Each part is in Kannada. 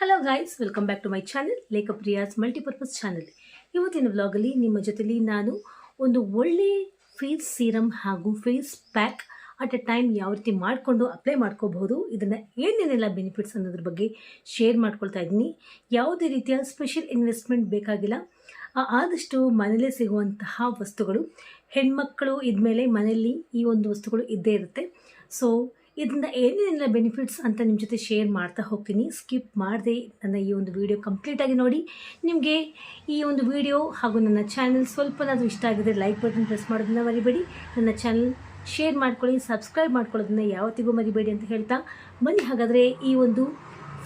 Hello guys welcome back to my channel Lekhapriya's multipurpose channel ಇವತ್ತಿನ ವ್ಲಾಗಲ್ಲಿ ನಿಮ್ಮ ಜೊತೆಲಿ ನಾನು ಒಂದು ಒಳ್ಳೆ ಫೇಸ್ ಸೀರಮ್ ಹಾಗೂ face pack at a time ಯಾವ ರೀತಿ ಮಾಡಿಕೊಂಡು ಅಪ್ಲೈ ಮಾಡ್ಕೋಬಹುದು. ಇದನ್ನು ಏನೇನೆಲ್ಲ ಬೆನಿಫಿಟ್ಸ್ ಅನ್ನೋದ್ರ ಬಗ್ಗೆ ಶೇರ್ ಮಾಡ್ಕೊಳ್ತಾ ಇದ್ದೀನಿ. ಯಾವುದೇ ರೀತಿಯ ಸ್ಪೆಷಲ್ ಇನ್ವೆಸ್ಟ್ಮೆಂಟ್ ಬೇಕಾಗಿಲ್ಲ. ಆದಷ್ಟು ಮನೇಲೇ ಸಿಗುವಂತಹ ವಸ್ತುಗಳು ಹೆಣ್ಮಕ್ಕಳು ಇದ್ಮೇಲೆ ಮನೆಯಲ್ಲಿ ಈ ಒಂದು ವಸ್ತುಗಳು ಇದ್ದೇ ಇರುತ್ತೆ. ಸೊ ಇದರಿಂದ ಏನೇನೆಲ್ಲ ಬೆನಿಫಿಟ್ಸ್ ಅಂತ ನಿಮ್ಮ ಜೊತೆ ಶೇರ್ ಮಾಡ್ತಾ ಹೋಗ್ತೀನಿ. ಸ್ಕಿಪ್ ಮಾಡದೆ ನನ್ನ ಈ ಒಂದು ವಿಡಿಯೋ ಕಂಪ್ಲೀಟಾಗಿ ನೋಡಿ. ನಿಮಗೆ ಈ ಒಂದು ವಿಡಿಯೋ ಹಾಗೂ ನನ್ನ ಚಾನಲ್ ಸ್ವಲ್ಪನಾದರೂ ಇಷ್ಟ ಆಗಿದ್ರೆ ಲೈಕ್ ಬಟನ್ ಪ್ರೆಸ್ ಮಾಡೋದನ್ನ ಮರಿಬೇಡಿ. ನನ್ನ ಚಾನಲ್ ಶೇರ್ ಮಾಡ್ಕೊಳ್ಳಿ ಸಬ್ಸ್ಕ್ರೈಬ್ ಮಾಡ್ಕೊಳ್ಳೋದನ್ನ ಯಾವತ್ತಿಗೂ ಮರಿಬೇಡಿ ಅಂತ ಹೇಳ್ತಾ ಬನ್ನಿ. ಹಾಗಾದರೆ ಈ ಒಂದು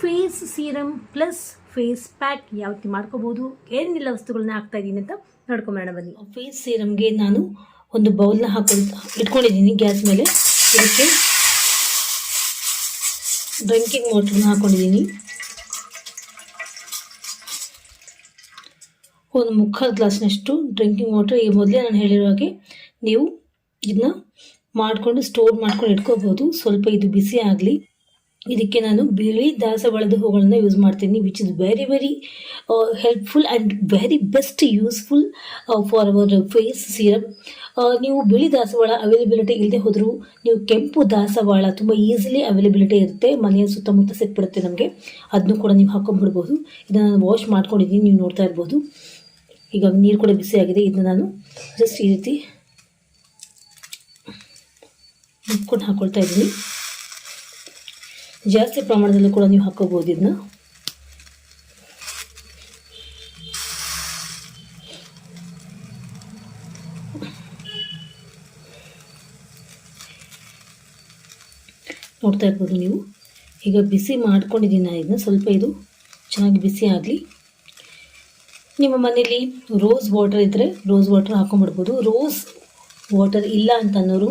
face serum plus face pack ಯಾವ ರೀತಿ ಮಾಡ್ಕೋಬೋದು ಏನೆಲ್ಲ ವಸ್ತುಗಳನ್ನ ಹಾಕ್ತಾ ಇದ್ದೀನಿ ಅಂತ ನೋಡ್ಕೊಂಬೋಣ ಬನ್ನಿ. ಫೇಸ್ ಸೀರಮ್ಗೆ ನಾನು ಒಂದು ಬೌಲ್ನ ಹಾಕೊಂಡು ಇಟ್ಕೊಂಡಿದ್ದೀನಿ ಗ್ಯಾಸ್ ಮೇಲೆ. ಇದಕ್ಕೆ ಡ್ರಿಂಕಿಂಗ್ ವಾಟರ್ನ ಹಾಕೊಂಡಿದ್ದೀನಿ. ಒಂದು ಮುಕ್ಕಾಲು ಗ್ಲಾಸ್ನಷ್ಟು ಡ್ರಿಂಕಿಂಗ್ ವಾಟರ್ ಈ ಮೊದಲೇ ನಾನು ಹೇಳಿರೋ ಹಾಗೆ ನೀವು ಇದನ್ನ ಮಾಡಿಕೊಂಡು, ಸ್ಟೋರ್ ಮಾಡ್ಕೊಂಡು ಇಟ್ಕೋಬೋದು. ಸ್ವಲ್ಪ ಇದು ಬಿಸಿ ಆಗಲಿ. ಇದಕ್ಕೆ ನಾನು ಬಿಳಿ ದಾಸವಾಳದ ಹೂಗಳನ್ನು ಯೂಸ್ ಮಾಡ್ತೀನಿ which is very very helpful and very best useful for our face serum ನೀವು ಬಿಳಿ ದಾಸವಾಳ ಅವೈಲೇಬಿಲಿಟಿ ಇಲ್ಲದೆ ಹೋದರೂ ನೀವು ಕೆಂಪು ದಾಸವಾಳ ತುಂಬ ಈಸಿಲಿ ಅವೈಲೇಬಿಲಿಟಿ ಇರುತ್ತೆ, ಮನೆಯ ಸುತ್ತಮುತ್ತ ಸಿಕ್ಬಿಡುತ್ತೆ ನಮಗೆ. ಅದನ್ನು ಕೂಡ ನೀವು ಹಾಕೊಂಡ್ಬಿಡ್ಬೋದು. ಇದನ್ನು ನಾನು ವಾಶ್ ಮಾಡ್ಕೊಂಡಿದ್ದೀನಿ, ನೀವು ನೋಡ್ತಾ ಇರ್ಬೋದು. ಈಗ ನೀರು ಕೂಡ ಬಿಸಿ ಆಗಿದೆ, ಇದನ್ನ ನಾನು ಜಸ್ಟ್ ಈ ರೀತಿ ಮುಟ್ಕೊಂಡು ಹಾಕ್ಕೊಳ್ತಾ ಇದ್ದೀನಿ. ಜಾಸ್ತಿ ಪ್ರಮಾಣದಲ್ಲಿ ಕೂಡ ನೀವು ಹಾಕೋಬಹುದು ಇದನ್ನ. ನೋಡ್ತಾ ಇರ್ಬೋದು ನೀವು. ಈಗ ಬಿಸಿ ಮಾಡ್ಕೊಂಡಿದ್ದೀನಿ ನಾನು ಇದನ್ನ, ಸ್ವಲ್ಪ ಇದು ಚೆನ್ನಾಗಿ ಬಿಸಿ ಆಗಲಿ. ನಿಮ್ಮ ಮನೇಲಿ ರೋಸ್ ವಾಟರ್ ಇದ್ದರೆ ರೋಸ್ ವಾಟರ್ ಹಾಕೊಂಡ್ಬಿಡ್ಬೋದು. ರೋಸ್ ವಾಟರ್ ಇಲ್ಲ ಅಂತ ಅನ್ನೋರು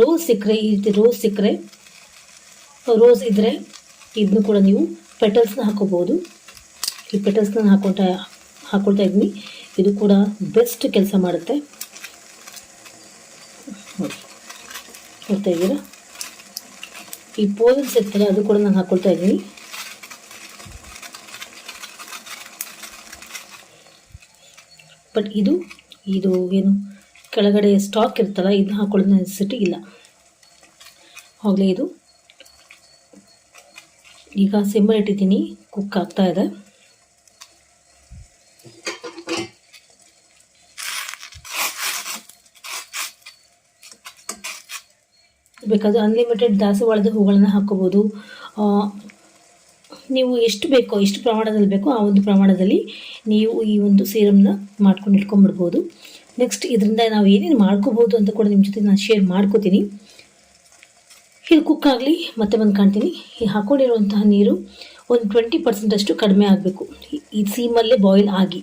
ರೋಸ್ ಸಿಕ್ಕರೆ, ಈ ರೀತಿ ರೋಸ್ ಸಿಕ್ಕರೆ ರೋಸ್ ಇದ್ದರೆ ಇದನ್ನು ಕೂಡ ನೀವು ಪೆಟಲ್ಸ್ನ ಹಾಕೋಬೋದು. ಈ ಪೆಟಲ್ಸ್ನ ಹಾಕೊಳ್ತಾ ಹಾಕೊಳ್ತಾ ಇದ್ದೀನಿ ಇದು ಕೂಡ ಬೆಸ್ಟ್ ಕೆಲಸ ಮಾಡುತ್ತೆ. ನೋಡಿ ನೋಡ್ತಾ ಇದ್ದೀರಾ? ಈ ಪೋಲನ್ಸ್ ಇರ್ತಾರೆ ಅದು ಕೂಡ ನಾನು ಹಾಕೊಳ್ತಾ ಇದ್ದೀನಿ. ಬಟ್ ಇದು ಇದು ಏನು, ಕೆಳಗಡೆ ಸ್ಟಾಕ್ ಇರ್ತಲ್ಲ ಇದನ್ನ ಹಾಕೊಳ್ಳೋದು ನೆನೆಸಿಟಿ ಇಲ್ಲ. ಆಗಲೇ ಇದು ಈಗ ಸಿಮ್ಮಲ್ಲಿ ಇಟ್ಟಿದ್ದೀನಿ ಕುಕ್ ಆಗ್ತಾ ಇದೆ. ಬೇಕಾದ್ರೆ ಅನ್ಲಿಮಿಟೆಡ್ ದಾಸವಾಳದ ಹೂಗಳನ್ನು ಹಾಕೋಬೋದು ನೀವು ಎಷ್ಟು ಬೇಕೋ, ಎಷ್ಟು ಪ್ರಮಾಣದಲ್ಲಿ ಬೇಕೋ ಆ ಒಂದು ಪ್ರಮಾಣದಲ್ಲಿ ನೀವು ಈ ಒಂದು ಸೀರಮ್ನ ಮಾಡ್ಕೊಂಡು ಇಟ್ಕೊಂಡ್ಬಿಡ್ಬೋದು. ನೆಕ್ಸ್ಟ್ ಇದರಿಂದ ನಾವು ಏನೇನು ಮಾಡ್ಕೋಬೋದು ಅಂತ ಕೂಡ ನಿಮ್ಮ ಜೊತೆ ನಾನು ಶೇರ್ ಮಾಡ್ಕೋತೀನಿ. ಇದು ಕುಕ್ ಆಗಲಿ, ಮತ್ತೆ ಬಂದು ಕಾಣ್ತೀನಿ. ಈ ಹಾಕೊಂಡಿರುವಂತಹ ನೀರು ಒಂದು ಟ್ವೆಂಟಿ ಪರ್ಸೆಂಟಷ್ಟು ಕಡಿಮೆ ಆಗಬೇಕು. ಈ ಸೀಮಲ್ಲೇ ಬಾಯ್ಲ್ ಆಗಿ,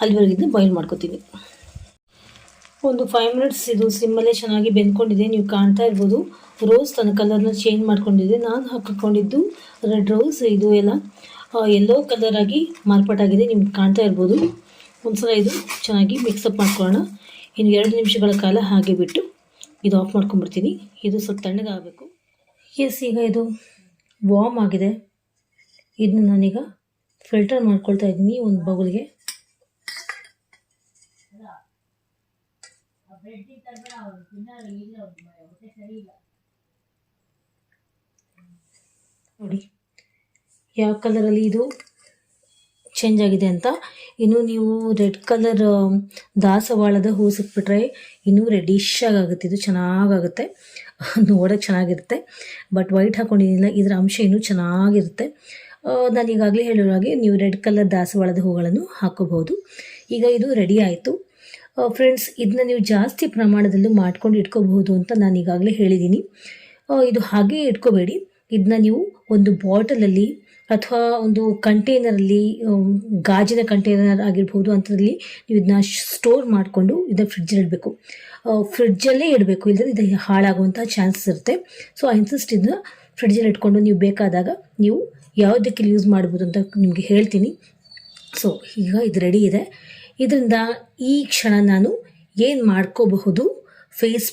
ಅಲ್ಲಿವರೆಗಿಂದ ಬಾಯ್ಲ್ ಮಾಡ್ಕೋತೀನಿ. ಒಂದು ಫೈವ್ ಮಿನಿಟ್ಸ್ ಇದು ಸಿಮ್ಮಲ್ಲೇ ಚೆನ್ನಾಗಿ ಬೆಂದ್ಕೊಂಡಿದೆ. ನೀವು ಕಾಣ್ತಾ ಇರ್ಬೋದು ರೋಸ್ ತನ್ನ ಕಲರ್ನ ಚೇಂಜ್ ಮಾಡ್ಕೊಂಡಿದೆ. ನಾನು ಹಾಕಿಕೊಂಡಿದ್ದು ರೆಡ್ ರೋಸ್ ಇದು ಎಲ್ಲ ಎಲ್ಲೋ ಕಲರ್ ಆಗಿ ಮಾರ್ಪಾಟಾಗಿದೆ ನಿಮ್ಗೆ ಕಾಣ್ತಾ ಇರ್ಬೋದು. ಒಂದ್ಸಲ ಇದು ಚೆನ್ನಾಗಿ ಮಿಕ್ಸಪ್ ಮಾಡ್ಕೊಳ್ಳೋಣ. ಇನ್ನು ಎರಡು ನಿಮಿಷಗಳ ಕಾಲ ಹಾಗೆ ಬಿಟ್ಟು ಇದು ಆಫ್ ಮಾಡ್ಕೊಂಡ್ಬಿಡ್ತೀನಿ. ಇದು ಸ್ವಲ್ಪ ತಣ್ಣಗಾಗಬೇಕು. ಎಸ್, ಈಗ ಇದು ವಾಮ್ ಆಗಿದೆ. ಇದನ್ನ ನಾನೀಗ ಫಿಲ್ಟರ್ ಮಾಡ್ಕೊಳ್ತಾ ಇದ್ದೀನಿ ಒಂದು ಬೌಲ್ಗೆ. ನೋಡಿ, ಯಾವ ಕಲರಲ್ಲಿ ಇದು? ಚೇಂಜ್ ಆಗಿದೆ ಅಂತ. ಇನ್ನು ನೀವು ರೆಡ್ ಕಲರ್ ದಾಸವಾಳದ ಹೂ ಸಿಕ್ಬಿಟ್ರೆ ಇನ್ನೂ ರೆಡಿಶ್ ಆಗುತ್ತೆ ಇದು ಚೆನ್ನಾಗಾಗುತ್ತೆ. ನೋಡೋಕ್ಕೆ ಚೆನ್ನಾಗಿರುತ್ತೆ. ಬಟ್ ವೈಟ್ ಹಾಕೊಂಡಿದ್ದಿಲ್ಲ, ಇದರ ಅಂಶ ಇನ್ನೂ ಚೆನ್ನಾಗಿರುತ್ತೆ. ನಾನು ಈಗಾಗಲೇ ಹೇಳಿರೋ ನೀವು ರೆಡ್ ಕಲರ್ ದಾಸವಾಳದ ಹೂಗಳನ್ನು ಹಾಕೋಬಹುದು. ಈಗ ಇದು ರೆಡಿ ಆಯಿತು. ಫ್ರೆಂಡ್ಸ್ ಇದನ್ನ ನೀವು ಜಾಸ್ತಿ ಪ್ರಮಾಣದಲ್ಲೂ ಮಾಡ್ಕೊಂಡು ಇಟ್ಕೋಬಹುದು ಅಂತ ನಾನು ಈಗಾಗಲೇ ಹೇಳಿದ್ದೀನಿ ಇದು ಹಾಗೆ ಇಟ್ಕೋಬೇಡಿ. ಇದನ್ನ ನೀವು ಒಂದು ಬಾಟಲಲ್ಲಿ ಅಥವಾ ಒಂದು ಕಂಟೈನರಲ್ಲಿ ಗಾಜಿನ ಕಂಟೈನರ್ ಆಗಿರ್ಬೋದು, ಅಂಥದ್ರಲ್ಲಿ ನೀವು ಇದನ್ನ ಸ್ಟೋರ್ ಮಾಡಿಕೊಂಡು ಇದನ್ನ ಫ್ರಿಡ್ಜಲ್ಲಿ ಇಡಬೇಕು. ಫ್ರಿಡ್ಜಲ್ಲೇ ಇಡಬೇಕು, ಇಲ್ಲದ್ರೆ ಇದು ಹಾಳಾಗುವಂಥ ಚಾನ್ಸಸ್ ಇರುತ್ತೆ. ಸೊ ಐ ಇನ್ಸಿಸ್ಟ್ ಇದನ್ನ ಫ್ರಿಡ್ಜಲ್ಲಿ ಇಟ್ಕೊಂಡು ನೀವು ಬೇಕಾದಾಗ ನೀವು ಯಾವುದಕ್ಕೆ ಯೂಸ್ ಮಾಡ್ಬೋದು ಅಂತ ನಿಮಗೆ ಹೇಳ್ತೀನಿ. ಸೊ, ಈಗ ಇದು ರೆಡಿ ಇದೆ. ಇದರಿಂದ ಈ ಕ್ಷಣ ನಾನು ಏನು ಮಾಡ್ಕೋಬಹುದು, ಫೇಸ್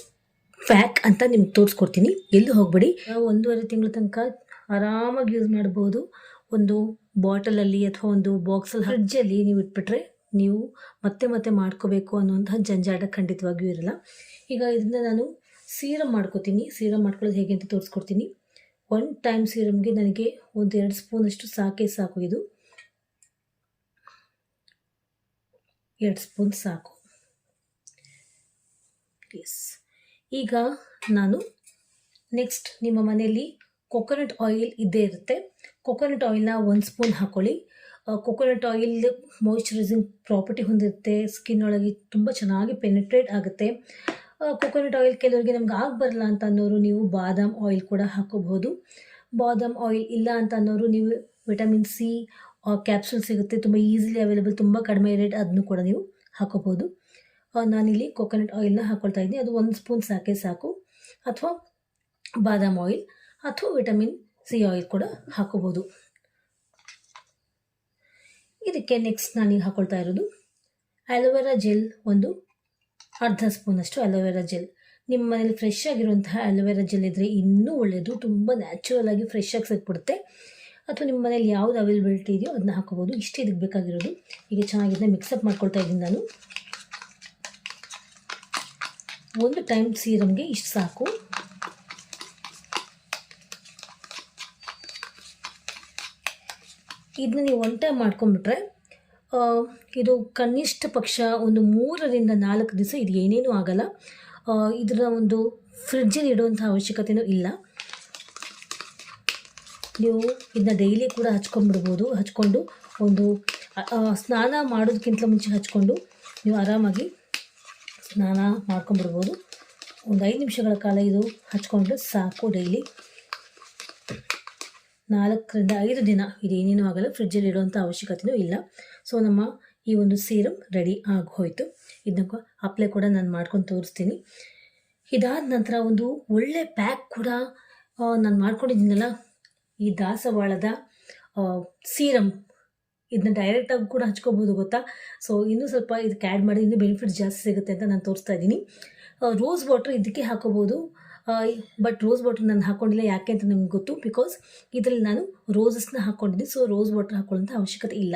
ಪ್ಯಾಕ್ ಅಂತ ನಿಮ್ಗೆ ತೋರಿಸ್ಕೊಡ್ತೀನಿ. ಎಲ್ಲೂ ಹೋಗಬೇಡಿ. ಒಂದೂವರೆ ತಿಂಗಳ ತನಕ ಆರಾಮಾಗಿ ಯೂಸ್ ಮಾಡ್ಬೋದು. ಒಂದು ಬಾಟಲಲ್ಲಿ ಅಥವಾ ಒಂದು ಬಾಕ್ಸಲ್ಲಿ ಫ್ರಿಡ್ಜಲ್ಲಿ ನೀವು ಇಟ್ಬಿಟ್ರೆ ನೀವು ಮತ್ತೆ ಮತ್ತೆ ಮಾಡ್ಕೋಬೇಕು ಅನ್ನುವಂತಹ ಜಂಜಾಟ ಖಂಡಿತವಾಗಿಯೂ ಇರಲ್ಲ. ಈಗ ಇದನ್ನ ನಾನು ಸೀರಮ್ ಮಾಡ್ಕೋತೀನಿ. ಸೀರಮ್ ಮಾಡ್ಕೊಳ್ಳೋದು ಹೇಗೆ ಅಂತ ತೋರಿಸ್ಕೊಡ್ತೀನಿ. ಒನ್ ಟೈಮ್ ಸೀರಮ್ಗೆ ನನಗೆ ಒಂದು ಎರಡು ಸ್ಪೂನಷ್ಟು ಸಾಕೇ ಸಾಕು ಇದು. ಎರಡು ಸ್ಪೂನ್ ಸಾಕು. ಎಸ್ ಈಗ ನಾನು ನೆಕ್ಸ್ಟ್ ನಿಮ್ಮ ಮನೆಯಲ್ಲಿ ಕೊಕೊನಟ್ ಆಯಿಲ್ ಇದ್ದೇ ಇರುತ್ತೆ. ಕೊಕೊನಟ್ ಆಯಿಲ್ನ ಒಂದು ಸ್ಪೂನ್ ಹಾಕ್ಕೊಳ್ಳಿ ಕೊಕೊನಟ್ ಆಯಿಲ್ ಮಾಯಿಶ್ಚರೈಸಿಂಗ್ ಪ್ರಾಪರ್ಟಿ ಹೊಂದಿರುತ್ತೆ. ಸ್ಕಿನ್ ಒಳಗೆ ತುಂಬ ಚೆನ್ನಾಗಿ ಪೆನಿಟ್ರೇಟ್ ಆಗುತ್ತೆ. ಕೊಕೊನಟ್ ಆಯಿಲ್ ಕೆಲವರಿಗೆ ನಮ್ಗೆ ಆಗಿ ಬರಲ್ಲ ಅಂತ ಅನ್ನೋರು ನೀವು ಬಾದಾಮ್ ಆಯಿಲ್ ಕೂಡ ಹಾಕೋಬಹುದು. ಬಾದಾಮ್ ಆಯಿಲ್ ಇಲ್ಲ ಅಂತ ಅನ್ನೋರು ನೀವು ವಿಟಮಿನ್ ಸಿ ಕ್ಯಾಪ್ಸೂಲ್ ಸಿಗುತ್ತೆ. ತುಂಬ ಈಸಿಲಿ ಅವೈಲೇಬಲ್ ತುಂಬ ಕಡಿಮೆ ರೇಟ್ ಅದನ್ನು ಕೂಡ ನೀವು ಹಾಕೋಬಹುದು. ನಾನಿಲ್ಲಿ ಕೊಕೊನಟ್ ಆಯಿಲ್ನ ಹಾಕ್ಕೊಳ್ತಾ ಇದ್ದೀನಿ. ಅದು ಒಂದು ಸ್ಪೂನ್ ಸಾಕೆ ಸಾಕು. ಅಥವಾ ಬಾದಾಮ್ ಆಯಿಲ್ ಅಥವಾ ವಿಟಮಿನ್ ಸಿ ಆಯಿಲ್ ಕೂಡ ಹಾಕೋಬೋದು. ಇದಕ್ಕೆ ನೆಕ್ಸ್ಟ್ ನಾನೀಗ ಹಾಕೊಳ್ತಾ ಇರೋದು ಅಲೋವೆರಾ ಜೆಲ್ ಒಂದು ಅರ್ಧ ಸ್ಪೂನಷ್ಟು ಅಲೋವೆರಾ ಜೆಲ್. ನಿಮ್ಮ ಮನೇಲಿ ಫ್ರೆಶ್ ಆಗಿರುವಂತಹ ಅಲೋವೆರಾ ಜೆಲ್ ಇದ್ದರೆ ಇನ್ನೂ ಒಳ್ಳೆಯದು ತುಂಬ ನ್ಯಾಚುರಲ್ ಆಗಿ ಫ್ರೆಶ್ ಆಗಿ ಸಿಕ್ಬಿಡುತ್ತೆ. ಅಥವಾ ನಿಮ್ಮ ಮನೇಲಿ ಯಾವುದು ಅವೈಲಬಿಲಿಟಿ ಇದೆಯೋ ಅದನ್ನ ಹಾಕೋಬೋದು. ಇಷ್ಟು ಇದಕ್ಕೆ ಬೇಕಾಗಿರೋದು. ಈಗ ಚೆನ್ನಾಗಿದೆ ಮಿಕ್ಸಪ್ ಮಾಡ್ಕೊಳ್ತಾ ಇದ್ದೀನಿ ನಾನು. ಒಂದು ಟೈಮ್ ಸೀರಮ್ಗೆ ಇಷ್ಟು ಸಾಕು. ಇದನ್ನ ನೀವು ಒನ್ ಟೈಮ್ ಮಾಡ್ಕೊಂಬಿಟ್ರೆ ಆ, ಇದು ಕನಿಷ್ಠ ಪಕ್ಷ ಒಂದು ಮೂರರಿಂದ ನಾಲ್ಕು ದಿವಸ ಇದು ಏನೇನೂ ಆಗಲ್ಲ. ಇದರ ಒಂದು ಫ್ರಿಡ್ಜಲ್ಲಿ ಇಡುವಂಥ ಅವಶ್ಯಕತೆಯೂ ಇಲ್ಲ. ನೀವು ಇದನ್ನ ಡೈಲಿ ಕೂಡ ಹಚ್ಕೊಂಡ್ಬಿಡ್ಬೋದು. ಹಚ್ಕೊಂಡು ಒಂದು ಸ್ನಾನ ಮಾಡೋದಕ್ಕಿಂತ ಮುಂಚೆ ಹಚ್ಕೊಂಡು ನೀವು ಆರಾಮಾಗಿ ಸ್ನಾನ ಮಾಡ್ಕೊಂಡ್ಬಿಡ್ಬೋದು. ಒಂದು ಐದು ನಿಮಿಷಗಳ ಕಾಲ ಇದು ಹಚ್ಕೊಂಡ್ರೆ ಸಾಕು ಡೈಲಿ. ನಾಲ್ಕರಿಂದ ಐದು ದಿನ ಇದೇನೇನೂ ಆಗಲ್ಲ ಫ್ರಿಡ್ಜಲ್ಲಿ ಇಡುವಂಥ ಅವಶ್ಯಕತೆಯೂ ಇಲ್ಲ. ಸೊ ನಮ್ಮ ಈ ಒಂದು ಸೀರಮ್ ರೆಡಿ ಆಗೋಯ್ತು. ಇದನ್ನ ಅಪ್ಲೈ ಕೂಡ ನಾನು ಮಾಡ್ಕೊಂಡು ತೋರಿಸ್ತೀನಿ. ಇದಾದ ನಂತರ ಒಂದು ಒಳ್ಳೆ ಪ್ಯಾಕ್ ಕೂಡ ನಾನು ಮಾಡ್ಕೊಂಡಿದ್ದೀನಲ್ಲ, ಈ ದಾಸವಾಳದ ಸೀರಮ್ ಇದನ್ನ ಡೈರೆಕ್ಟಾಗಿ ಕೂಡ ಹಚ್ಕೋಬೋದು ಗೊತ್ತಾ? ಸೊ ಇನ್ನೂ ಸ್ವಲ್ಪ ಇದಕ್ಕೆ ಆ್ಯಡ್ ಮಾಡಿ, ಇನ್ನೂ ಬೆನಿಫಿಟ್ ಜಾಸ್ತಿ ಸಿಗುತ್ತೆ ಅಂತ ನಾನು ತೋರಿಸ್ತಾ ಇದ್ದೀನಿ. ರೋಸ್ ವಾಟರ್ ಇದಕ್ಕೆ ಹಾಕೋಬೋದು. ಬಟ್ ರೋಸ್ ವಾಟರ್ ನಾನು ಹಾಕ್ಕೊಂಡಿಲ್ಲ ಯಾಕೆ ಅಂತ ನಿಮ್ಗೆ ಗೊತ್ತು? ಬಿಕಾಸ್ ಇದರಲ್ಲಿ ನಾನು ರೋಸಸ್ನ ಹಾಕ್ಕೊಂಡಿದ್ದೀನಿ ಸೊ ರೋಸ್ ವಾಟರ್ ಹಾಕೊಳ್ಳೋಂಥ ಅವಶ್ಯಕತೆ ಇಲ್ಲ.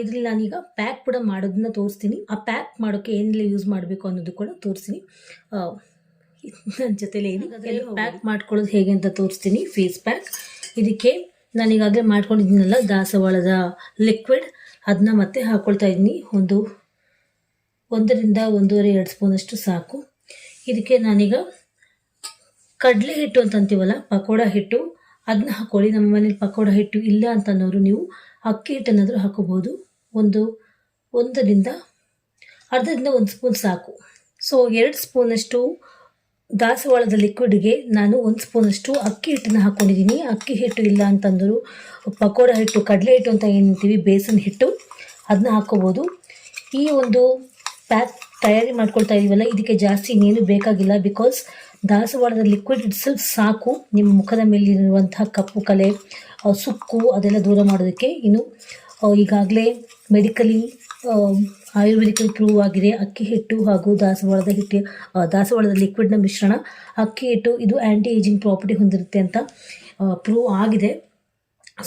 ಇದರಲ್ಲಿ ನಾನೀಗ ಪ್ಯಾಕ್ ಕೂಡ ಮಾಡೋದನ್ನ ತೋರಿಸ್ತೀನಿ. ಆ ಪ್ಯಾಕ್ ಮಾಡೋಕ್ಕೆ ಏನೆಲ್ಲ ಯೂಸ್ ಮಾಡಬೇಕು ಅನ್ನೋದು ಕೂಡ ತೋರಿಸ್ತೀನಿ. ನನ್ನ ಜೊತೆಲೇ ಇದೆ ಪ್ಯಾಕ್ ಮಾಡ್ಕೊಳ್ಳೋದು ಹೇಗೆ ಅಂತ ತೋರಿಸ್ತೀನಿ. ಫೇಸ್ ಪ್ಯಾಕ್ ಇದಕ್ಕೆ ನಾನು ಈಗಾಗಲೇ ಮಾಡ್ಕೊಂಡಿದ್ದೀನಲ್ಲ ದಾಸವಾಳದ ಲಿಕ್ವಿಡ್ ಅದನ್ನ ಮತ್ತೆ ಹಾಕ್ಕೊಳ್ತಾ ಇದ್ದೀನಿ. ಒಂದು ಒಂದರಿಂದ ಒಂದೂವರೆ ಎರಡು ಸ್ಪೂನಷ್ಟು ಸಾಕು. ಇದಕ್ಕೆ ನಾನೀಗ ಕಡಲೆ ಹಿಟ್ಟು ಅಂತ ಅಂತೀವಲ್ಲ, ಪಕೋಡ ಹಿಟ್ಟು ಅದನ್ನ ಹಾಕೊಳ್ಳಿ. ನಮ್ಮ ಮನೇಲಿ ಪಕೋಡ ಹಿಟ್ಟು ಇಲ್ಲ ಅಂತ ಅನ್ನೋರು ನೀವು ಅಕ್ಕಿ ಹಿಟ್ಟನ್ನಾದರೂ ಹಾಕೋಬಹುದು. ಒಂದು ಒಂದರಿಂದ ಅರ್ಧದಿಂದ ಒಂದು ಸ್ಪೂನ್ ಸಾಕು. ಸೊ ಎರಡು ಸ್ಪೂನಷ್ಟು ದಾಸವಾಳದ ಲಿಕ್ವಿಡ್ಗೆ ನಾನು ಒಂದು ಸ್ಪೂನಷ್ಟು ಅಕ್ಕಿ ಹಿಟ್ಟನ್ನು ಹಾಕ್ಕೊಂಡಿದ್ದೀನಿ ಅಕ್ಕಿ ಹಿಟ್ಟು ಇಲ್ಲ ಅಂತಂದರು ಪಕೋಡ ಹಿಟ್ಟು, ಕಡಲೆ ಹಿಟ್ಟು ಅಂತ ಏನಂತೀವಿ ಬೇಸನ್ ಹಿಟ್ಟು ಅದನ್ನ ಹಾಕ್ಕೋಬೋದು ಈ ಒಂದು ಪ್ಯಾಕ್ ತಯಾರಿ ಮಾಡ್ಕೊಳ್ತಾ ಇದೀವಲ್ಲ, ಇದಕ್ಕೆ ಜಾಸ್ತಿ ಇನ್ನೇನು ಬೇಕಾಗಿಲ್ಲ ಬಿಕಾಸ್ ದಾಸವಾಳದ ಲಿಕ್ವಿಡ್ ಇಟ್ಸೆಲ್ಫ್ ಸಾಕು, ನಿಮ್ಮ ಮುಖದ ಮೇಲಿರುವಂತಹ ಕಪ್ಪು ಕಲೆ ಸುಕ್ಕು, ಅದೆಲ್ಲ ದೂರ ಮಾಡೋದಕ್ಕೆ ಇನ್ನು ಈಗಾಗಲೇ ಮೆಡಿಕಲಿ ಆಯುರ್ವೇದಿಕಲ್ ಪ್ರೂವ್ ಆಗಿದೆ. ಅಕ್ಕಿ ಹಿಟ್ಟು ಹಾಗೂ ದಾಸವಾಳದ ಹಿಟ್ಟು ದಾಸವಾಳದ ಲಿಕ್ವಿಡ್ನ ಮಿಶ್ರಣ, ಅಕ್ಕಿ ಹಿಟ್ಟು ಇದು ಆ್ಯಂಟಿ ಏಜಿಂಗ್ ಪ್ರಾಪರ್ಟಿ ಹೊಂದಿರುತ್ತೆ ಅಂತ ಪ್ರೂವ್ ಆಗಿದೆ.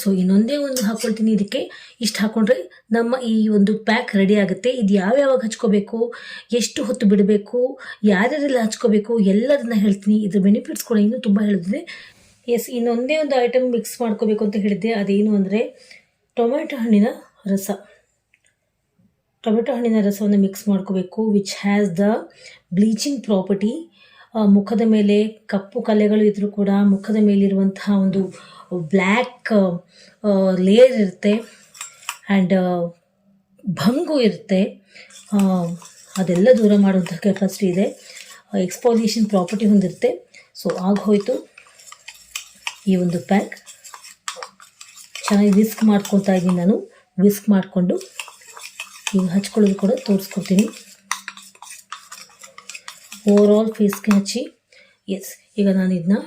ಸೊ ಇನ್ನೊಂದೇ ಒಂದು ಹಾಕ್ಕೊಳ್ತೀನಿ ಇದಕ್ಕೆ ಇಷ್ಟು ಹಾಕ್ಕೊಂಡ್ರೆ ನಮ್ಮ ಈ ಒಂದು ಪ್ಯಾಕ್ ರೆಡಿ ಆಗುತ್ತೆ. ಇದು ಯಾವ್ಯಾವಾಗ ಹಚ್ಕೋಬೇಕು? ಎಷ್ಟು ಹೊತ್ತು ಬಿಡಬೇಕು? ಯಾರ್ಯಾರೆಲ್ಲ ಹಚ್ಕೋಬೇಕು? ಎಲ್ಲದನ್ನ ಹೇಳ್ತೀನಿ. ಇದ್ರ ಬೆನಿಫಿಟ್ಸ್ ಕೂಡ ಇನ್ನೂ ತುಂಬ ಹೇಳಿದ್ರೆ ಎಸ್ ಇನ್ನೊಂದೇ ಒಂದು ಐಟಮ್ ಮಿಕ್ಸ್ ಮಾಡ್ಕೋಬೇಕು ಅಂತ ಹೇಳಿದ್ದೆ. ಅದೇನು ಅಂದರೆ ಟೊಮೆಟೊ ಹಣ್ಣಿನ ರಸ. ಟೊಮೆಟೊ ಹಣ್ಣಿನ ರಸವನ್ನು ಮಿಕ್ಸ್ ಮಾಡ್ಕೋಬೇಕು which has the bleaching property ಮುಖದ ಮೇಲೆ ಕಪ್ಪು ಕಲೆಗಳು ಇದ್ದರೂ ಕೂಡ ಮುಖದ ಮೇಲಿರುವಂತಹ ಒಂದು ಬ್ಲ್ಯಾಕ್ ಲೇಯರ್ ಇರುತ್ತೆ. ಆ್ಯಂಡ್ ಭಂಗು ಇರುತ್ತೆ. ಅದೆಲ್ಲ ದೂರ ಮಾಡುವಂಥ ಕೆಪಾಸಿಟಿ ಇದೆ. ಎಕ್ಸ್ಪೋಸಿಷನ್ ಪ್ರಾಪರ್ಟಿ ಹೊಂದಿರುತ್ತೆ. ಸೊ ಆಗ ಈ ಒಂದು ಪ್ಯಾಕ್ ಚೆನ್ನಾಗಿ ವಿಸ್ಕ್ ಮಾಡ್ಕೊತಾ ಇದ್ದೀನಿ ನಾನು. ವಿಸ್ಕ್ ಮಾಡಿಕೊಂಡು ಈಗ ಹಚ್ಕೊಳ್ಳೋದು ಕೂಡ ತೋರಿಸ್ಕೊಡ್ತೀನಿ. ಓವರ್ ಆಲ್ ಫೇಸ್ಗೆ ಹಚ್ಚಿ. ಎಸ್ ಈಗ ನಾನು ಇದನ್ನ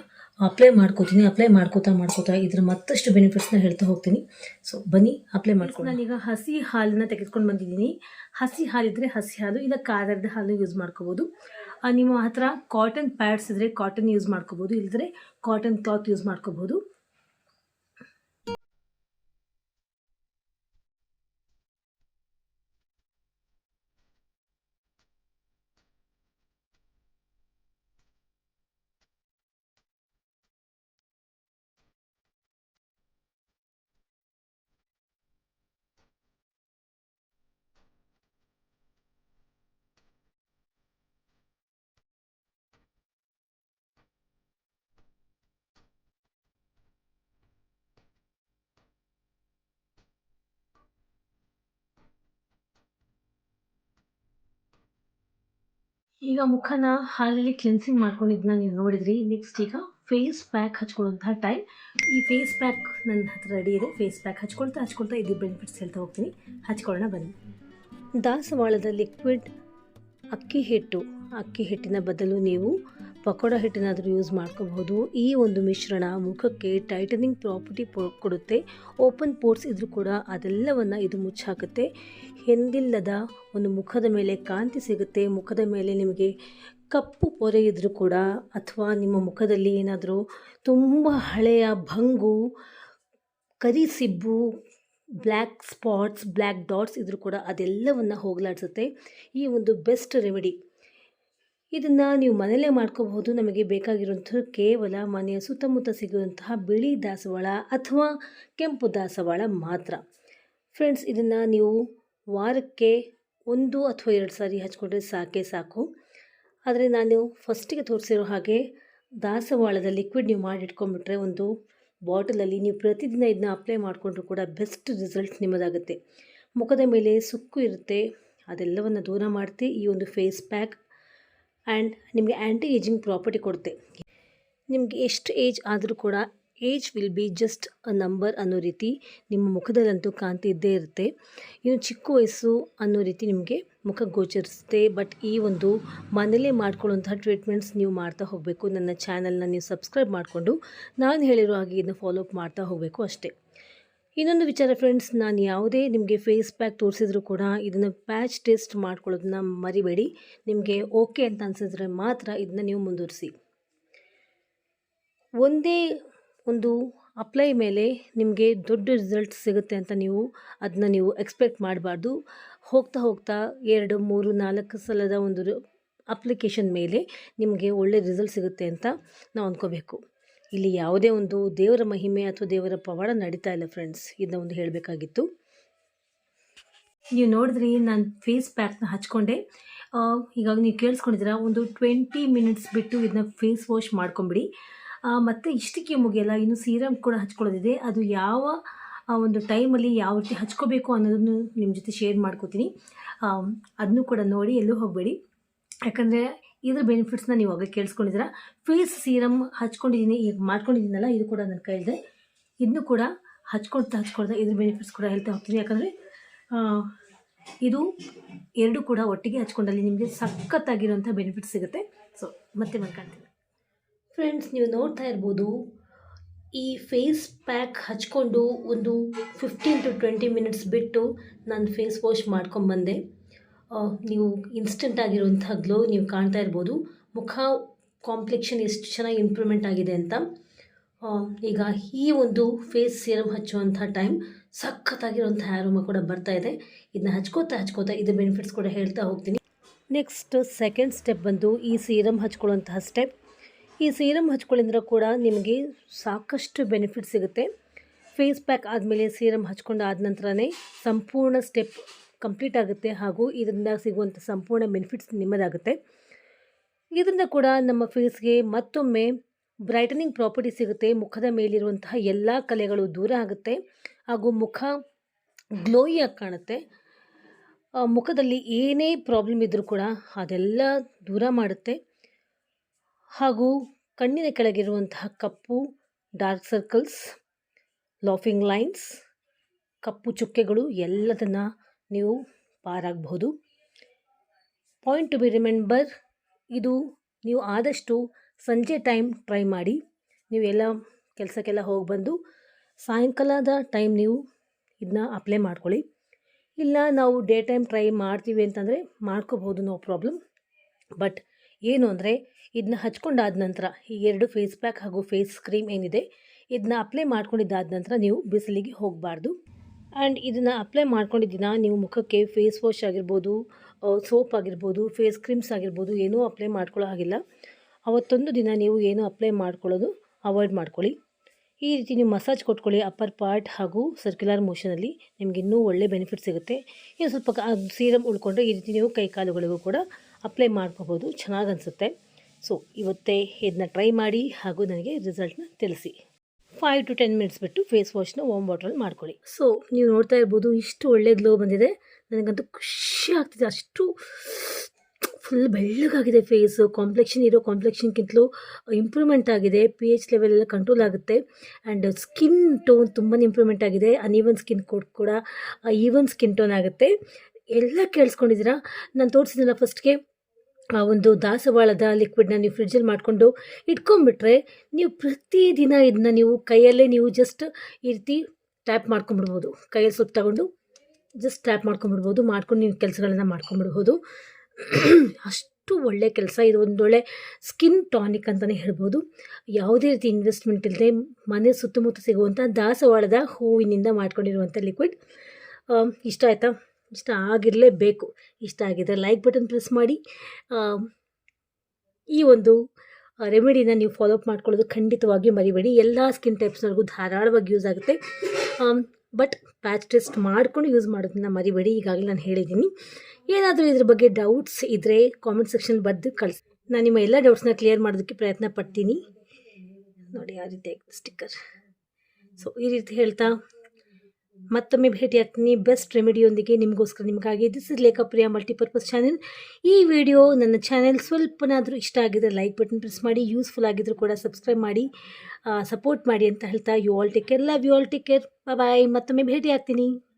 ಅಪ್ಲೈ ಮಾಡ್ಕೋತೀನಿ ಅಪ್ಲೈ ಮಾಡ್ಕೋತಾ ಮಾಡ್ಕೋತಾ ಇದ್ರ ಮತ್ತಷ್ಟು ಬೆನಿಫಿಟ್ಸ್ನ ಹೇಳ್ತಾ ಹೋಗ್ತೀನಿ. ಸೊ ಬನ್ನಿ ಅಪ್ಲೈ ಮಾಡ್ಕೊಂಡು ನಾನೀಗ ಹಸಿ ಹಾಲನ್ನ ತೆಗೆದುಕೊಂಡು ಬಂದಿದ್ದೀನಿ. ಹಸಿ ಹಾಲಿದ್ರೆ ಹಸಿ ಹಾಲು ಇಲ್ಲ ಕಾದರದ ಹಾಲು ಯೂಸ್ ಮಾಡ್ಕೋಬೋದು. ನಿಮ್ಮ ಹತ್ರ ಕಾಟನ್ ಪ್ಯಾಡ್ಸ್ ಇದ್ದರೆ ಕಾಟನ್ ಯೂಸ್ ಮಾಡ್ಕೋಬೋದು. ಇಲ್ಲದ್ರೆ ಕಾಟನ್ ಕ್ಲಾತ್ ಯೂಸ್ ಮಾಡ್ಕೋಬೋದು. ಈಗ ಮುಖನ ಹಾಲಲ್ಲಿ ಕ್ಲೆನ್ಸಿಂಗ್ ಮಾಡ್ಕೊಂಡಿದ್ದನ್ನ ನೀವು ನೋಡಿದ್ರಿ. ನೆಕ್ಸ್ಟ್ ಈಗ ಫೇಸ್ ಪ್ಯಾಕ್ ಹಚ್ಕೊಳ್ಳುವಂತಹ ಟೈಮ್ ಈ ಫೇಸ್ ಪ್ಯಾಕ್ ನನ್ನ ಹತ್ರ ರೆಡಿ ಇದೆ. ಫೇಸ್ ಪ್ಯಾಕ್ ಹಚ್ಕೊಳ್ತಾ ಹಚ್ಕೊಳ್ತಾ ಇದು ಬೆನಿಫಿಟ್ಸ್ ಹೇಳ್ತಾ ಹೋಗ್ತೀನಿ. ಹಚ್ಕೊಳ್ಳೋಣ, ಬನ್ನಿ. ದಾಸವಾಳದ ಲಿಕ್ವಿಡ್ ಅಕ್ಕಿ ಹಿಟ್ಟು. ಅಕ್ಕಿ ಹಿಟ್ಟಿನ ಬದಲು ನೀವು ಪಕೋಡ ಹಿಟ್ಟನ್ನಾದರೂ ಯೂಸ್ ಮಾಡ್ಕೋಬಹುದು. ಈ ಒಂದು ಮಿಶ್ರಣ ಮುಖಕ್ಕೆ ಟೈಟನಿಂಗ್ ಪ್ರಾಪರ್ಟಿ ಕೊಡುತ್ತೆ. ಓಪನ್ ಪೋರ್ಟ್ಸ್ ಇದ್ರೂ ಕೂಡ ಅದೆಲ್ಲವನ್ನು ಇದು ಮುಚ್ಚಾಕುತ್ತೆ. ಎಂದಿಲ್ಲದ ಒಂದು ಮುಖದ ಮೇಲೆ ಕಾಂತಿ ಸಿಗುತ್ತೆ. ಮುಖದ ಮೇಲೆ ನಿಮಗೆ ಕಪ್ಪು ಪೊರೆ ಇದ್ದರೂ ಕೂಡ ಅಥವಾ ನಿಮ್ಮ ಮುಖದಲ್ಲಿ ಏನಾದರೂ ತುಂಬ ಹಳೆಯ ಭಂಗು ಕರಿಸಿಬ್ಬು ಬ್ಲ್ಯಾಕ್ ಸ್ಪಾಟ್ಸ್ ಬ್ಲ್ಯಾಕ್ ಡಾಟ್ಸ್ ಇದ್ದರೂ ಕೂಡ ಅದೆಲ್ಲವನ್ನು ಹೋಗಲಾಡಿಸುತ್ತೆ. ಈ ಒಂದು ಬೆಸ್ಟ್ ರೆಮಿಡಿ ಇದನ್ನು ನೀವು ಮನೆಯಲ್ಲೇ ಮಾಡ್ಕೋಬಹುದು. ನಮಗೆ ಬೇಕಾಗಿರುವಂಥದ್ದು ಕೇವಲ ಮನೆಯ ಸುತ್ತಮುತ್ತ ಸಿಗುವಂತಹ ಬಿಳಿ ದಾಸವಾಳ ಅಥವಾ ಕೆಂಪು ದಾಸವಾಳ ಮಾತ್ರ. ಫ್ರೆಂಡ್ಸ್ ಇದನ್ನು ನೀವು ವಾರಕ್ಕೆ ಒಂದು ಅಥವಾ ಎರಡು ಸಾರಿ ಹಚ್ಕೊಂಡ್ರೆ ಸಾಕೇ ಸಾಕು. ಆದರೆ ನಾನು ಫಸ್ಟಿಗೆ ತೋರಿಸಿರೋ ಹಾಗೆ ದಾಸವಾಳದ ಲಿಕ್ವಿಡ್ ನೀವು ಮಾಡಿಟ್ಕೊಂಡ್ಬಿಟ್ರೆ ಒಂದು ಬಾಟಲಲ್ಲಿ ನೀವು ಪ್ರತಿದಿನ ಇದನ್ನ ಅಪ್ಲೈ ಮಾಡಿಕೊಂಡ್ರೂ ಕೂಡ ಬೆಸ್ಟ್ ರಿಸಲ್ಟ್ ನಿಮ್ಮದಾಗುತ್ತೆ. ಮುಖದ ಮೇಲೆ ಸುಕ್ಕು ಇರುತ್ತೆ. ಅದೆಲ್ಲವನ್ನು ದೂರ ಮಾಡ್ತಿ, ಈ ಒಂದು ಫೇಸ್ ಪ್ಯಾಕ್ ಆ್ಯಂಡ್ ನಿಮಗೆ ಆ್ಯಂಟಿ ಏಜಿಂಗ್ ಪ್ರಾಪರ್ಟಿ ಕೊಡುತ್ತೆ. ನಿಮಗೆ ಎಷ್ಟು ಏಜ್ ಆದರೂ ಕೂಡ age will be just a number ಅನ್ನೋ ರೀತಿ ನಿಮ್ಮ ಮುಖದಲ್ಲಂತೂ ಕಾಂತಿ ಇದ್ದೇ ಇರುತ್ತೆ. ಇನ್ನು ಚಿಕ್ಕ ವಯಸ್ಸು ಅನ್ನೋ ರೀತಿ ನಿಮಗೆ ಮುಖ ಗೋಚರಿಸುತ್ತೆ. ಬಟ್ ಈ ಒಂದು ಮನೇಲೇ ಮಾಡ್ಕೊಳ್ಳುವಂತಹ ಟ್ರೀಟ್ಮೆಂಟ್ಸ್ ನೀವು ಮಾಡ್ತಾ ಹೋಗಬೇಕು. ನನ್ನ ಚಾನಲ್ನ ನೀವು ಸಬ್ಸ್ಕ್ರೈಬ್ ಮಾಡಿಕೊಂಡು ನಾನು ಹೇಳಿರೋ ಹಾಗೆ ಇದನ್ನು ಫಾಲೋ ಅಪ್ ಮಾಡ್ತಾ ಹೋಗಬೇಕು ಅಷ್ಟೇ. ಇನ್ನೊಂದು ವಿಚಾರ ಫ್ರೆಂಡ್ಸ್ ನಾನು ಯಾವುದೇ ನಿಮಗೆ ಫೇಸ್ ಪ್ಯಾಕ್ ತೋರಿಸಿದ್ರು ಕೂಡ ಇದನ್ನು ಪ್ಯಾಚ್ ಟೆಸ್ಟ್ ಮಾಡ್ಕೊಳ್ಳೋದನ್ನ ಮರಿಬೇಡಿ. ನಿಮಗೆ ಓಕೆ ಅಂತ ಅನಿಸಿದ್ರೆ ಮಾತ್ರ ಇದನ್ನ ನೀವು ಮುಂದುವರಿಸಿ. ಒಂದೇ ಒಂದು ಅಪ್ಲೈ ಮೇಲೆ ನಿಮಗೆ ದೊಡ್ಡ ರಿಸಲ್ಟ್ ಸಿಗುತ್ತೆ ಅಂತ ನೀವು ಅದನ್ನ ನೀವು ಎಕ್ಸ್ಪೆಕ್ಟ್ ಮಾಡಬಾರ್ದು. ಹೋಗ್ತಾ ಹೋಗ್ತಾ ಎರಡು, ಮೂರು, ನಾಲ್ಕು ಸಲದ ಒಂದು ಅಪ್ಲಿಕೇಶನ್ ಮೇಲೆ ನಿಮಗೆ ಒಳ್ಳೆ ರಿಸಲ್ಟ್ ಸಿಗುತ್ತೆ ಅಂತ ನಾವು ಅಂದ್ಕೋಬೇಕು ಇಲ್ಲಿ ಯಾವುದೇ ಒಂದು ದೇವರ ಮಹಿಮೆ ಅಥವಾ ದೇವರ ಪವಾಡ ನಡೀತಾ ಇಲ್ಲ ಫ್ರೆಂಡ್ಸ್ ಇದನ್ನ ಒಂದು ಹೇಳಬೇಕಾಗಿತ್ತು. ನೀವು ನೋಡಿದ್ರಿ, ನಾನು ಫೇಸ್ ಪ್ಯಾಕ್ನ ಹಚ್ಕೊಂಡೆ. ಈಗಾಗ ನೀವು ಕೇಳಿಸ್ಕೊಂಡಿದ್ದೀರಾ, ಒಂದು ಟ್ವೆಂಟಿ ಮಿನಿಟ್ಸ್ ಬಿಟ್ಟು ಇದನ್ನ ಫೇಸ್ ವಾಶ್ ಮಾಡ್ಕೊಂಬಿಡಿ. ಮತ್ತು ಇಷ್ಟಕ್ಕೆ ಮುಗಿಯಲ್ಲ, ಇನ್ನು ಸೀರಮ್ ಕೂಡ ಹಚ್ಕೊಳ್ಳೋದಿದೆ. ಅದು ಯಾವ ಒಂದು ಟೈಮಲ್ಲಿ ಯಾವ ರೀತಿ ಹಚ್ಕೋಬೇಕು ಅನ್ನೋದನ್ನು ನಿಮ್ಮ ಜೊತೆ ಶೇರ್ ಮಾಡ್ಕೋತೀನಿ. ಅದನ್ನು ಕೂಡ ನೋಡಿ ಎಲ್ಲೂ ಹೋಗಬೇಡಿ. ಯಾಕಂದರೆ ಇದ್ರ ಬೆನಿಫಿಟ್ಸ್ನ ನೀವು ಆಗ ಕೇಳಿಸ್ಕೊಂಡಿದ್ದೀರಾ? ಫೇಸ್ ಸೀರಮ್ ಹಚ್ಕೊಂಡಿದ್ದೀನಿ ಈಗ ಮಾಡ್ಕೊಂಡಿದ್ದೀನಲ್ಲ ಇದು ಕೂಡ ನನ್ನ ಕೈಲಿದೆ ಇದನ್ನು ಕೂಡ ಹಚ್ಕೊಳ್ತಾ ಹಚ್ಕೊಳ್ತಾ ಇದ್ರ ಬೆನಿಫಿಟ್ಸ್ ಕೂಡ ಹೇಳ್ತಾ ಹೋಗ್ತೀನಿ. ಯಾಕಂದರೆ ಇದು ಎರಡು ಕೂಡ ಒಟ್ಟಿಗೆ ಹಚ್ಕೊಂಡಲ್ಲಿ ನಿಮಗೆ ಸಖತ್ತಾಗಿರೋಂಥ ಬೆನಿಫಿಟ್ ಸಿಗುತ್ತೆ. ಸೊ ಮತ್ತೆ ಮಾಡ್ಕೊಳ್ತೀನಿ ಫ್ರೆಂಡ್ಸ್ ನೀವು ನೋಡ್ತಾ ಇರ್ಬೋದು, ಈ ಫೇಸ್ ಪ್ಯಾಕ್ ಹಚ್ಕೊಂಡು ಒಂದು ಫಿಫ್ಟೀನ್ ಟು ಟ್ವೆಂಟಿ ಮಿನಿಟ್ಸ್ ಬಿಟ್ಟು ನಾನು ಫೇಸ್ ವಾಶ್ ಮಾಡ್ಕೊಂಬಂದೆ. ನೀವು ಇನ್ಸ್ಟೆಂಟ್ ಆಗಿರುವಂಥ ಗ್ಲೋ ನೀವು ಕಾಣ್ತಾ ಇರ್ಬೋದು. ಮುಖ ಕಾಂಪ್ಲೆಕ್ಷನ್ ಎಷ್ಟು ಚೆನ್ನಾಗಿ ಇಂಪ್ರೂವ್ಮೆಂಟ್ ಆಗಿದೆ ಅಂತ. ಈಗ ಈ ಒಂದು ಫೇಸ್ ಸೀರಮ್ ಹಚ್ಚುವಂಥ ಟೈಮ್ ಸಖತ್ತಾಗಿರುವಂಥ ಆರೋಮ ಕೂಡ ಬರ್ತಾ ಇದೆ. ಇದನ್ನ ಹಚ್ಕೋತಾ ಹಚ್ಕೋತಾ ಇದು ಬೆನಿಫಿಟ್ಸ್ ಕೂಡ ಹೇಳ್ತಾ ಹೋಗ್ತೀನಿ. ನೆಕ್ಸ್ಟ್ ಸೆಕೆಂಡ್ ಸ್ಟೆಪ್ ಬಂದು ಈ ಸೀರಮ್ ಹಚ್ಕೊಳ್ಳುವಂತಹ ಸ್ಟೆಪ್ ಈ ಸೀರಮ್ ಹಚ್ಕೊಳ್ಳಿದ್ರೆ ಕೂಡ ನಿಮಗೆ ಸಾಕಷ್ಟು ಬೆನಿಫಿಟ್ ಸಿಗುತ್ತೆ. ಫೇಸ್ ಪ್ಯಾಕ್ ಆದಮೇಲೆ ಸೀರಮ್ ಹಚ್ಕೊಂಡು ಆದ ನಂತರನೇ ಸಂಪೂರ್ಣ ಸ್ಟೆಪ್ ಕಂಪ್ಲೀಟ್ ಆಗುತ್ತೆ ಹಾಗೂ ಇದರಿಂದ ಸಿಗುವಂಥ ಸಂಪೂರ್ಣ ಬೆನಿಫಿಟ್ಸ್ ನಿಮ್ಮದಾಗುತ್ತೆ. ಇದರಿಂದ ಕೂಡ ನಮ್ಮ ಫೇಸ್ಗೆ ಮತ್ತೊಮ್ಮೆ ಬ್ರೈಟನಿಂಗ್ ಪ್ರಾಪರ್ಟಿ ಸಿಗುತ್ತೆ. ಮುಖದ ಮೇಲಿರುವಂತಹ ಎಲ್ಲ ಕಲೆಗಳು ದೂರ ಆಗುತ್ತೆ ಹಾಗೂ ಮುಖ ಗ್ಲೋಯಿಯಾಗಿ ಕಾಣುತ್ತೆ. ಮುಖದಲ್ಲಿ ಏನೇ ಪ್ರಾಬ್ಲಮ್ ಇದ್ದರೂ ಕೂಡ ಅದೆಲ್ಲ ದೂರ ಮಾಡುತ್ತೆ. ಹಾಗೂ ಕಣ್ಣಿನ ಕೆಳಗಿರುವಂತಹ ಕಪ್ಪು ಡಾರ್ಕ್ ಸರ್ಕಲ್ಸ್ ಲಾಫಿಂಗ್ ಲೈನ್ಸ್ ಕಪ್ಪು ಚುಕ್ಕೆಗಳು ಎಲ್ಲದನ್ನು ನೀವು ಪಾರಾಗಬಹುದು ಪಾಯಿಂಟ್ ಟು ಬಿ ರಿಮೆಂಬರ್ ಇದು ನೀವು ಆದಷ್ಟು ಸಂಜೆ ಟೈಮ್ ಟ್ರೈ ಮಾಡಿ. ನೀವು ಎಲ್ಲ ಕೆಲಸಕ್ಕೆಲ್ಲ ಹೋಗಿ ಬಂದು ಸಾಯಂಕಾಲದ ಟೈಮ್ ನೀವು ಇದನ್ನ ಅಪ್ಲೈ ಮಾಡ್ಕೊಳ್ಳಿ. ಇಲ್ಲ ನಾವು ಡೇ ಟೈಮ್ ಟ್ರೈ ಮಾಡ್ತೀವಿ ಅಂತಂದರೆ ಮಾಡ್ಕೋಬೋದು ನೋ ಪ್ರಾಬ್ಲಮ್ ಬಟ್ ಏನು ಅಂದರೆ ಇದನ್ನ ಹಚ್ಕೊಂಡಾದ ನಂತರ, ಈ ಎರಡು ಫೇಸ್ ಪ್ಯಾಕ್ ಹಾಗೂ ಫೇಸ್ ಕ್ರೀಮ್ ಏನಿದೆ ಇದನ್ನ ಅಪ್ಲೈ ಮಾಡ್ಕೊಂಡಿದ್ದಾದ ನಂತರ ನೀವು ಬಿಸಿಲಿಗೆ ಹೋಗಬಾರ್ದು. ಆ್ಯಂಡ್ ಇದನ್ನು ಅಪ್ಲೈ ಮಾಡ್ಕೊಂಡಿದ್ದೀನ ನೀವು ಮುಖಕ್ಕೆ ಫೇಸ್ ವಾಶ್ ಆಗಿರ್ಬೋದು ಸೋಪ್ ಆಗಿರ್ಬೋದು ಫೇಸ್ ಕ್ರೀಮ್ಸ್ ಆಗಿರ್ಬೋದು, ಏನೂ ಅಪ್ಲೈ ಮಾಡ್ಕೊಳ್ಳೋ ಹಾಗಿಲ್ಲ. ಅವತ್ತೊಂದು ದಿನ ನೀವು ಏನು ಅಪ್ಲೈ ಮಾಡ್ಕೊಳ್ಳೋದು ಅವಾಯ್ಡ್ ಮಾಡ್ಕೊಳ್ಳಿ. ಈ ರೀತಿ ನೀವು ಮಸಾಜ್ ಕೊಟ್ಕೊಳ್ಳಿ ಅಪ್ಪರ್ ಪಾರ್ಟ್ ಹಾಗೂ ಸರ್ಕ್ಯುಲರ್ ಮೋಷನಲ್ಲಿ ನಿಮಗೆ ಇನ್ನೂ ಒಳ್ಳೆ ಬೆನಿಫಿಟ್ ಸಿಗುತ್ತೆ. ಇನ್ನು ಸ್ವಲ್ಪ ಸೀರಮ್ ಉಳ್ಕೊಂಡ್ರೆ ಈ ರೀತಿ ನೀವು ಕೈ ಕಾಲುಗಳಿಗೂ ಕೂಡ ಅಪ್ಲೈ ಮಾಡ್ಕೋಬೋದು. ಚೆನ್ನಾಗಿ ಅನಿಸುತ್ತೆ. ಸೊ ಇವತ್ತೇ ಇದನ್ನ ಟ್ರೈ ಮಾಡಿ ಹಾಗೂ ನನಗೆ ರಿಸಲ್ಟ್ನ ತಿಳಿಸಿ. ಫೈವ್ ಟು ಟೆನ್ ಮಿನಿಟ್ಸ್ ಬಿಟ್ಟು ಫೇಸ್ ವಾಶ್ನ ವಾಮ್ ವಾಟ್ರಲ್ಲಿ ಮಾಡ್ಕೊಳ್ಳಿ. ಸೊ ನೀವು ನೋಡ್ತಾ ಇರ್ಬೋದು ಇಷ್ಟು ಒಳ್ಳೆ ಗ್ಲೋ ಬಂದಿದೆ. ನನಗಂತೂ ಖುಷಿ ಆಗ್ತಿದೆ. ಅಷ್ಟು ಫುಲ್ ಬೆಳ್ಳಗಾಗಿದೆ ಫೇಸು ಕಾಂಪ್ಲೆಕ್ಷನ್ ಇರೋ ಕಾಂಪ್ಲೆಕ್ಷನ್ಗಿಂತಲೂ ಇಂಪ್ರೂವ್ಮೆಂಟ್ ಆಗಿದೆ. ಪಿ ಎಚ್ ಲೆವೆಲ್ ಎಲ್ಲ ಕಂಟ್ರೋಲ್ ಆಗುತ್ತೆ. ಆ್ಯಂಡ್ ಸ್ಕಿನ್ ಟೋನ್ ತುಂಬಾ ಇಂಪ್ರೂವ್ಮೆಂಟ್ ಆಗಿದೆ. ಅನ್ಈವನ್ ಸ್ಕಿನ್ ಕೋಡ್ ಕೂಡ ಈವನ್ ಸ್ಕಿನ್ ಟೋನ್ ಆಗುತ್ತೆ. ಎಲ್ಲ ಕೇಳಿಸ್ಕೊಂಡಿದ್ದೀರಾ? ನಾನು ತೋರಿಸಿದ್ನಲ್ಲ ಫಸ್ಟ್ಗೆ ಆ ಒಂದು ದಾಸವಾಳದ ಲಿಕ್ವಿಡ್ನ ನೀವು ಫ್ರಿಡ್ಜಲ್ಲಿ ಮಾಡಿಕೊಂಡು ಇಟ್ಕೊಂಡ್ಬಿಟ್ರೆ ನೀವು ಪ್ರತಿದಿನ ಇದನ್ನ ನೀವು ಕೈಯಲ್ಲೇ ನೀವು ಜಸ್ಟ್ ಈ ರೀತಿ ಟ್ಯಾಪ್ ಮಾಡ್ಕೊಂಬಿಡ್ಬೋದು ಕೈಯಲ್ಲಿ ಸ್ವಲ್ಪ ತಗೊಂಡು ಜಸ್ಟ್ ಟ್ಯಾಪ್ ಮಾಡ್ಕೊಂಬಿಡ್ಬೋದು ಮಾಡ್ಕೊಂಡು ನೀವು ಕೆಲಸಗಳನ್ನ ಮಾಡ್ಕೊಂಬಿಡ್ಬೋದು ಅಷ್ಟು ಒಳ್ಳೆ ಕೆಲಸ. ಇದು ಒಂದೊಳ್ಳೆ ಸ್ಕಿನ್ ಟಾನಿಕ್ ಅಂತಲೇ ಹೇಳ್ಬೋದು. ಯಾವುದೇ ರೀತಿ ಇನ್ವೆಸ್ಟ್ಮೆಂಟ್ ಇಲ್ಲದೆ ಮನೆ ಸುತ್ತಮುತ್ತ ಸಿಗುವಂಥ ದಾಸವಾಳದ ಹೂವಿನಿಂದ ಮಾಡ್ಕೊಂಡಿರುವಂಥ ಲಿಕ್ವಿಡ್ ಇಷ್ಟ ಆಯಿತಾ? ಇಷ್ಟ ಆಗಿರಲೇಬೇಕು. ಇಷ್ಟ ಆಗಿದ್ದರೆ ಲೈಕ್ ಬಟನ್ ಪ್ರೆಸ್ ಮಾಡಿ. ಈ ಒಂದು ರೆಮಿಡಿನ ನೀವು ಫಾಲೋ ಅಪ್ ಮಾಡ್ಕೊಳ್ಳೋದು ಖಂಡಿತವಾಗಿ ಮರಿಬೇಡಿ. ಎಲ್ಲ ಸ್ಕಿನ್ ಟೈಪ್ಸ್ನವ್ರಿಗೂ ಧಾರಾಳವಾಗಿ ಯೂಸ್ ಆಗುತ್ತೆ. ಬಟ್ ಪ್ಯಾಚ್ ಟೆಸ್ಟ್ ಮಾಡಿಕೊಂಡು ಯೂಸ್ ಮಾಡೋದನ್ನ ಮರಿಬೇಡಿ. ಈಗಾಗಲೇ ನಾನು ಹೇಳಿದ್ದೀನಿ. ಏನಾದರೂ ಇದ್ರ ಬಗ್ಗೆ ಡೌಟ್ಸ್ ಇದ್ದರೆ ಕಾಮೆಂಟ್ ಸೆಕ್ಷನ್ ಬರೆದು ಕಳಿಸಿ. ನಾನು ನಿಮ್ಮ ಎಲ್ಲ ಡೌಟ್ಸ್ನ ಕ್ಲಿಯರ್ ಮಾಡೋದಕ್ಕೆ ಪ್ರಯತ್ನ ಪಡ್ತೀನಿ. ನೋಡಿ, ಆ ರೀತಿ ಸ್ಟಿಕ್ಕರ್ ಸೊ ಈ ರೀತಿ ಹೇಳ್ತಾ ಮತ್ತೊಮ್ಮೆ ಭೇಟಿ ಆಗ್ತೀನಿ ಬೆಸ್ಟ್ ರೆಮಿಡಿಯೊಂದಿಗೆ ನಿಮಗೋಸ್ಕರ ನಿಮಗಾಗಿ. This is Lekhapriya multipurpose channel ಈ ವಿಡಿಯೋ ನನ್ನ ಚಾನೆಲ್ ಸ್ವಲ್ಪನಾದರೂ ಇಷ್ಟ ಆಗಿದ್ರೆ ಲೈಕ್ ಬಟನ್ ಪ್ರೆಸ್ ಮಾಡಿ ಯೂಸ್ಫುಲ್ ಆಗಿದ್ರು ಕೂಡ ಸಬ್ಸ್ಕ್ರೈಬ್ ಮಾಡಿ ಸಪೋರ್ಟ್ ಮಾಡಿ ಅಂತ ಹೇಳ್ತಾ. You all take care love you all take care bye ಮತ್ತೊಮ್ಮೆ ಭೇಟಿ ಆಗ್ತೀನಿ.